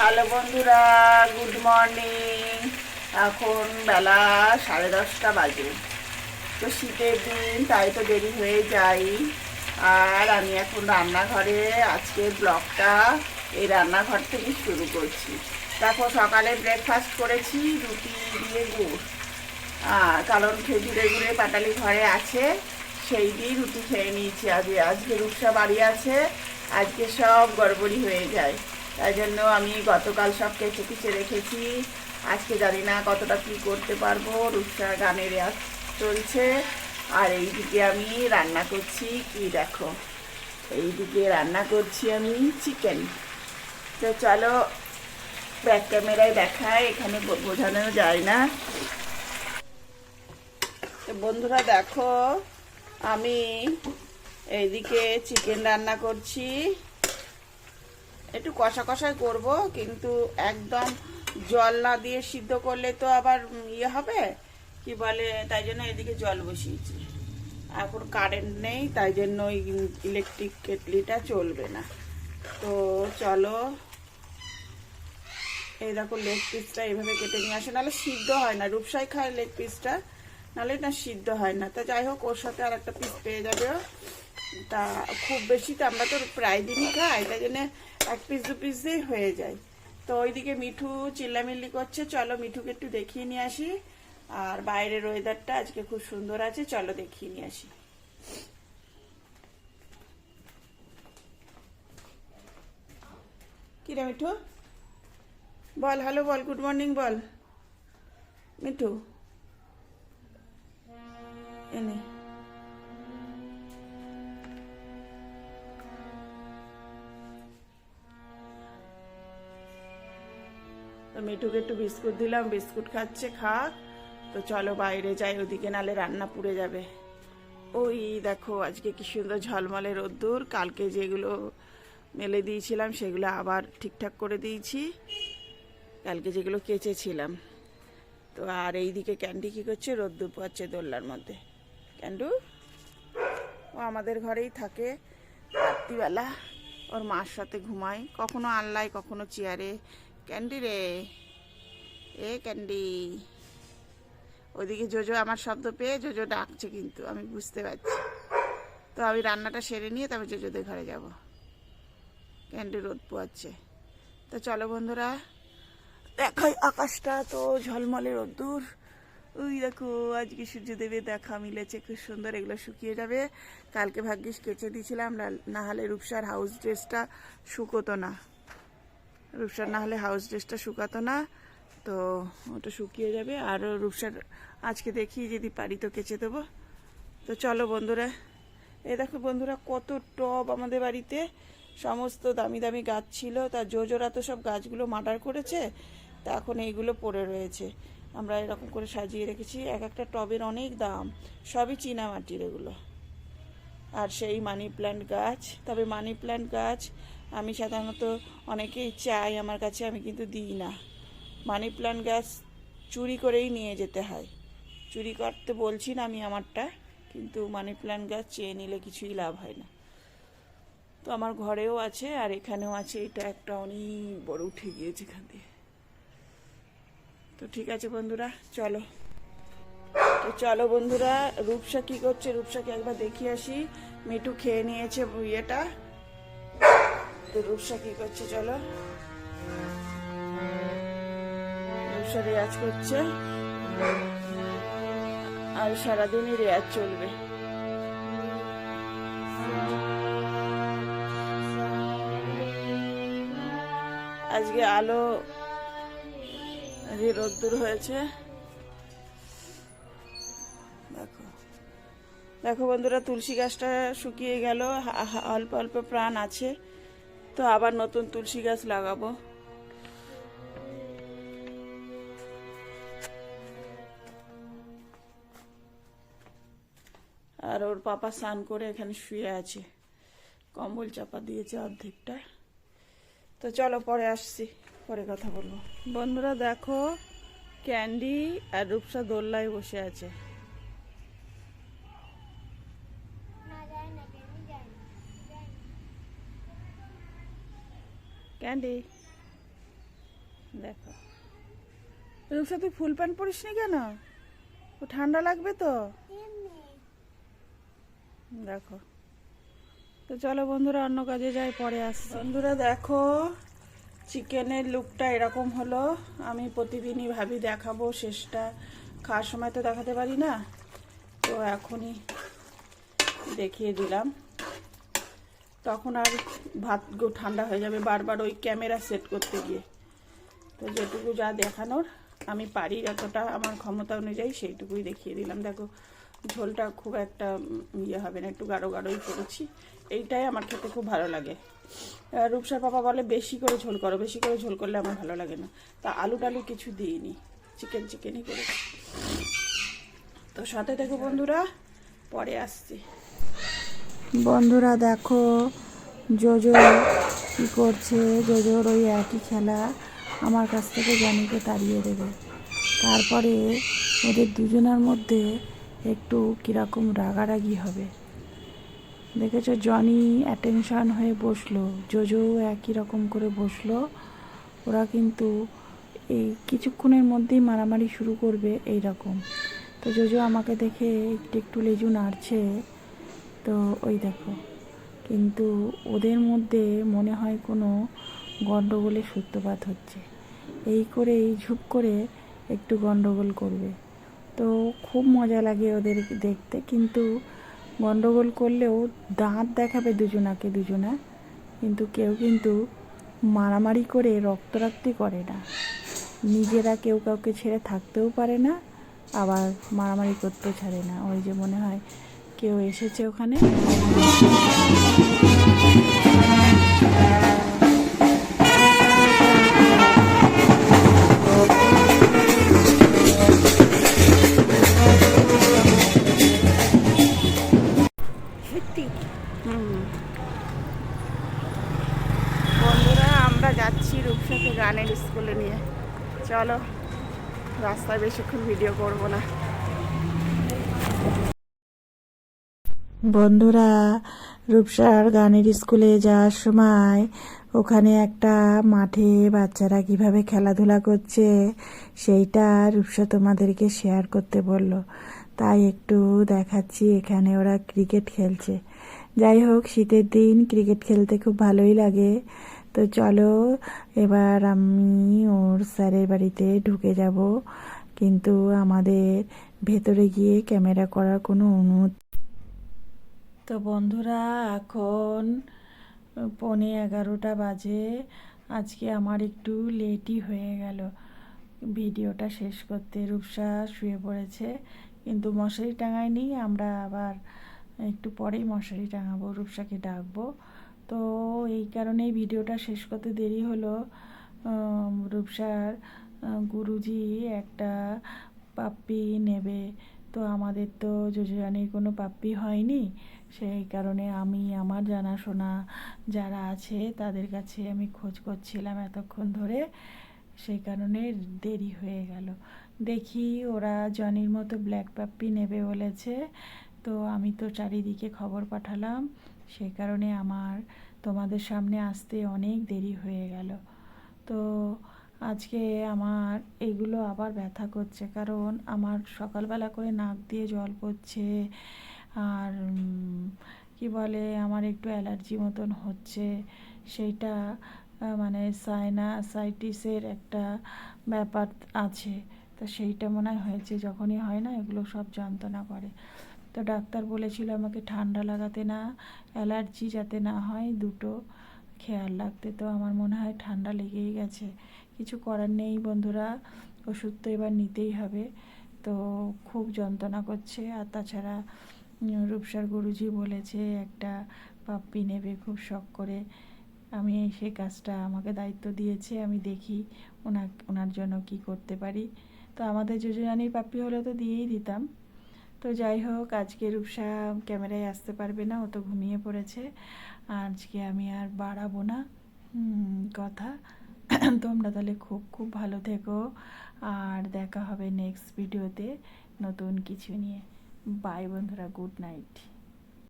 Hello বন্ধুরা, good morning. এখন বেলা সাড়ে দশটা বাজে। তো শীতের দিন, তাই তো দেরি হয়ে যাই আর আমি এখন রান্নাঘরে, আজকে ব্লগটা এই রান্নাঘর থেকে শুরু করছি। দেখো, সকালে ব্রেকফাস্ট করেছি, রুটি দিয়ে গুড়। কারণ খেজুরে গুড়ে পাটালি ঘরে আছে, সেই দিয়ে রুটি খেয়ে নিয়েছি। আজকে আজকে রূপসা বাড়ি আছে, আজকে সব গড়বড়ি হয়ে যায়। তাই জন্য আমি গতকাল সব কেচে কুচে রেখেছি। আজকে জানি না কতটা কী করতে পারব, রূপসা গানের চলছে। আর এইদিকে আমি রান্না করছি কি দেখো। এইদিকে রান্না করছি আমি চিকেন তো চলো ব্যাক ক্যামেরায় দেখায়, এখানে বোঝানো যায় না। বন্ধুরা দেখো, আমি এইদিকে চিকেন রান্না করছি। একটু কষা কষাই করব, কিন্তু একদম জল না দিয়ে সিদ্ধ করলে তো আবার ইয়ে হবে, কি বলে, তাই জন্য এদিকে জল বসিয়েছি। এখন কারেন্ট নেই, তাই জন্য ওই ইলেকট্রিক কেটলিটা চলবে না। তো চলো, এই দেখো লেগ পিসটা এইভাবে কেটে নিয়ে আসে, নাহলে সিদ্ধ হয় না, রূপসাই খায় লেগ পিসটা নাহলে না সিদ্ধ হয় না। তা যাই হোক, ওর সাথে আর একটা পিস পেয়ে যাবে। তা খুব বেশি তো আমরা তো প্রায় দিনই খাই, তাই জন্য এক পিস দু পিস দিয়ে হয়ে যায়। তো ওইদিকে মিঠু চিল্লামিল্লি করছে, চলো মিঠুকে একটু দেখিয়ে নিয়ে আসি। আর বাইরের ওয়েদারটা আজকে খুব সুন্দর আছে, চলো দেখিয়ে নিয়ে আসি। কি রে মিঠু? বল হ্যালো বল গুড মর্নিং বল। মিঠু? এনে। তো মিঠুকে একটু বিস্কুট দিলাম, বিস্কুট খাচ্ছে, খাক। তো চলো বাইরে যাই, ওদিকে নালে রান্না পুড়ে যাবে। ওই দেখো, আজকে কি সুন্দর ঝলমলে রোদ্দুর। কালকে যেগুলো মেলে দিয়েছিলাম, সেগুলো আবার ঠিকঠাক করে দিয়েছি। কালকে যেগুলো কেচেছিলাম। তো আর এইদিকে ক্যান্ডি কী করছে? রোদ্দুর পাচ্ছে দোল্লার মধ্যে। ক্যান্ডু? ও আমাদের ঘরেই থাকে, রাত্রিবেলা। ওর মার সাথে ঘুমায়। কখনো আনলায়, কখনো চেয়ারে। ক্যান্ডি রে। এ ক্যান্ডি। ওইদিকে জোজো আমার শব্দ পেয়ে জোজো ডাকছে কিন্তু, আমি বুঝতে পারছি। তো আমি রান্নাটা সেরে নিয়ে তবে জোজোদের ঘরে যাব। ক্যান্ডি রোদ পোয়াচ্ছে। তো চলো বন্ধুরা, দেখাই আকাশটা তো ঝলমলে রোদ্দুর। ওই দেখো, আজকে সূর্যদেবের দেখা মিলেছে, খুব সুন্দর, এগুলো শুকিয়ে যাবে। কালকে ভাগ্যিস কেচে দিয়েছিলাম, না হলে রূপসার হাউস ড্রেসটা শুকোতো না। রূপসার না হলে হাউস ড্রেসটা শুকাতো না, তো ওটা শুকিয়ে যাবে। আর রূপসার আজকে দেখি যদি পারি তো কেচে দেবো। তো চলো বন্ধুরা, এ দেখো বন্ধুরা কত টব আমাদের বাড়িতে। সমস্ত দামি দামি গাছ ছিল, তা জোজোরা তো সব গাছগুলো মার্ডার করেছে, তা এখন এইগুলো পড়ে রয়েছে। আমরা এরকম করে সাজিয়ে রেখেছি, এক একটা টবের অনেক দাম, সবই চীনা মাটির এগুলো। আর সেই মানি প্ল্যান্ট গাছ। তবে মানি প্ল্যান্ট গাছ আমি সাধারণত অনেকেই চাই, আমার কাছে আমি কিন্তু দিই না। মানি প্ল্যান্ট গাছ চুরি করেই নিয়ে যেতে হয়। চুরি করতে বলছি না আমি আমারটা, কিন্তু মানি প্ল্যান্ট গাছ চেয়ে নিলে কিছুই লাভ হয় না। তো আমার ঘরেও আছে আর এখানেও আছে, এটা একটা অনেক বড় উঠে গিয়েছে এখান দিয়ে। তো ঠিক আছে বন্ধুরা, চলো। চলো বন্ধুরা, রূপসা কি করছে? রূপসাকে একবার দেখিয়ে আসি। মিঠু খেয়ে নিয়েছে ইয়েটা। তো রূপসা কি করছে চলো। রূপসা রেয়াজ করছে। আর সারাদিনই রেয়াজ চলবে। আজকে আলো রোদ্দুর হয়েছে। দেখো। দেখো বন্ধুরা, তুলসী গাছটা শুকিয়ে গেল অল্প অল্প প্রাণ আছে, তো আবার নতুন তুলসী গাছ লাগাবো। আর ওর পাপা স্নান করে এখানে শুয়ে আছে। কম্বল চাপা দিয়েছে অর্ধেকটা। তো চলো পরে আসছি, পরে কথা বলব। বন্ধুরা, দেখো, ক্যান্ডি আর রূপসা দোল্লায় বসে আছে। ক্যান্ডি। দেখো। রূপসা, তুই ফুল প্যান্ট পরিস নি কেন? ও ঠান্ডা লাগবে তো? দেখো। তো চলো বন্ধুরা, অন্য কাজে যাই, পরে আস বন্ধুরা, দেখো, চিকেনের লুকটা এরকম হলো। আমি প্রতিদিনই ভাবি দেখাবো, শেষটা খাওয়ার সময় তো দেখাতে পারি না। তো এখনই দেখিয়ে দিলাম। তখন আর ভাত ঠান্ডা হয়ে যাবে বারবার ওই ক্যামেরা সেট করতে গিয়ে। তো যেটুকু যা দেখানোর, আমি পারি যতটা আমার ক্ষমতা অনুযায়ী সেইটুকুই দেখিয়ে দিলাম। দেখো, ঝোলটা খুব একটা ইয়ে হবে না, একটু গাঢ় গাঢ়ই করেছি। এইটাই আমার খেতে খুব ভালো লাগে। রূপসার পাপা বলে, বেশি করে ঝোল করো, বেশি করে ঝোল করলে আমার ভালো লাগে না। তা আলু টালু কিছু দিইনি, চিকেন চিকেনই করেছি। তো সাথে দেখো বন্ধুরা, পরে আসছি। বন্ধুরা দেখো, জোজো কি করছে? জোজোর ওই একই খেলা আমার কাছ থেকে জনিকে তাড়িয়ে দেবে। তারপরে ওদের দুজনের মধ্যে একটু কীরকম রাগারাগি হবে। দেখেছ, জনি অ্যাটেনশন হয়ে বসল। জোজো একই রকম করে বসল। ওরা কিন্তু এই কিছুক্ষণের মধ্যেই মারামারি শুরু করবে এই রকম তো জোজো আমাকে দেখে একটু একটু লেজু নাড়ছে। তো ওই দেখো। কিন্তু ওদের মধ্যে মনে হয় কোনো গণ্ডগোলের সূত্রপাত হচ্ছে। এই করেই ঝুপ করে একটু গণ্ডগোল করবে। তো খুব মজা লাগে ওদের দেখতে। কিন্তু গণ্ডগোল করলেও দাঁত দেখাবে দুজনাকে দুজনা। কিন্তু কেউ কিন্তু মারামারি করে রক্তরাক্তি করে না। নিজেরা কেউ কাউকে ছেড়ে থাকতেও পারে না, আবার মারামারি করতেও ছাড়ে না। ওই যে মনে হয় কেউ এসেছে ওখানে? গানের স্কুলে নিয়ে। চলো রাস্তায় বেশিক্ষণ ভিডিও করব না। বন্ধুরা, রূপসার গানের স্কুলে যাওয়ার সময় ওখানে একটা মাঠে বাচ্চারা কীভাবে খেলাধুলা করছে, সেইটা রূপসা তোমাদেরকে শেয়ার করতে বলল। তাই একটু দেখাচ্ছি, এখানে ওরা ক্রিকেট খেলছে। যাই হোক, শীতের দিন ক্রিকেট খেলতে খুব ভালোই লাগে। তো চলো, এবার আমি ওর স্যারের বাড়িতে ঢুকে যাব। কিন্তু আমাদের ভেতরে গিয়ে ক্যামেরা করার কোনো অনুমতি তো বন্ধুরা, এখন পৌনে এগারোটা বাজে। আজকে আমার একটু লেটই হয়ে গেল। ভিডিওটা শেষ করতে রূপসা শুয়ে পড়েছে, কিন্তু মশারি টাঙায়নি। আমরা আবার একটু পরেই মশারি টাঙাবো, রূপসাকে ডাকবো। তো এই কারণেই ভিডিওটা শেষ করতে দেরি হলো। রূপসার গুরুজি একটা পাপ্পি নেবে তো আমাদের তো যোজরানির কোনো পাপ্পি হয়নি। সেই কারণে আমি, আমার জানাশোনা যারা আছে, তাদের কাছে আমি খোঁজ করছিলাম এতক্ষণ ধরে। সেই কারণে দেরি হয়ে গেল। দেখি ওরা জনির মতো ব্ল্যাক পাপ্পি নেবে বলেছে। তো আমি তো চারিদিকে খবর পাঠালাম। সেই কারণে আমার তোমাদের সামনে আসতে অনেক দেরি হয়ে গেল। তো আজকে আমার এগুলো আবার ব্যথা করছে। কারণ আমার সকালবেলা করে নাক দিয়ে জল পড়ছে। আর কি বলে, আমার একটু অ্যালার্জি মতন হচ্ছে। সেইটা মানে সাইনাসাইটিসের একটা ব্যাপার আছে। তো সেইটা মনে হয় হয়েছে, যখনই হয় না, এগুলো সব যন্ত্রণা করে। তো ডাক্তার বলেছিল আমাকে ঠান্ডা লাগাতে না, অ্যালার্জি যাতে না হয়, দুটো খেয়াল রাখতে। তো আমার মনে হয় ঠান্ডা লেগেই গেছে। কিছু করার নেই বন্ধুরা, ওষুধ তো এবার নিতেই হবে। তো খুব যন্ত্রণা করছে, আর তাছাড়া রূপসার গুরুজি বলেছে একটা পাপ্পি নেবে, খুব শখ করে। আমি সেই কাজটা আমাকে দায়িত্ব দিয়েছে, আমি দেখি ওনা, ওনার জন্য কি করতে পারি। তো আমাদের যোজনানির পাপ্পি হলে তো দিয়েই দিতাম। তো যাই হোক, আজকে রূপসা ক্যামেরায় আসতে পারবে না, ও তো ঘুমিয়ে পড়েছে। আজকে আমি আর বাড়াবো না কথা। তোমরা তাহলে খুব খুব ভালো থেকো। আর দেখা হবে নেক্সট ভিডিওতে নতুন কিছু নিয়ে। বাই বন্ধুরা গুড নাইট